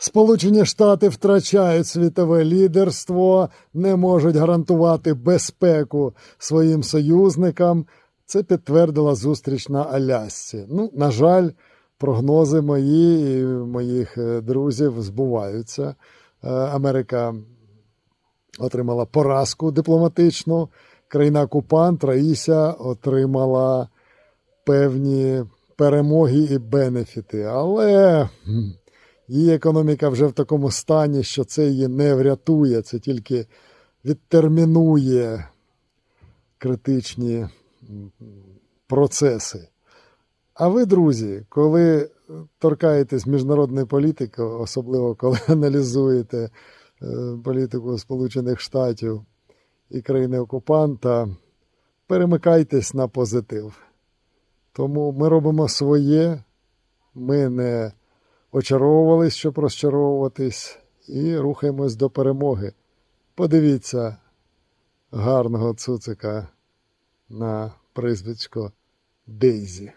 Сполучені Штати втрачають світове лідерство, не можуть гарантувати безпеку своїм союзникам. Це підтвердила зустріч на Алясці. Ну, на жаль, прогнози мої і моїх е, друзів збуваються. Е, Америка отримала поразку дипломатичну. Країна-окупант Раїся отримала певні перемоги і бенефіти. Але її економіка вже в такому стані, що це її не врятує, це тільки відтермінує критичні процеси. А ви, друзі, коли торкаєтесь міжнародної політики, особливо коли аналізуєте е, політику Сполучених Штатів і країни окупанта, перемикайтесь на позитив. Тому ми робимо своє, ми не очаровувались, щоб розчаровуватись, і рухаємось до перемоги. Подивіться гарного цуцика на прізвисько Дейзі.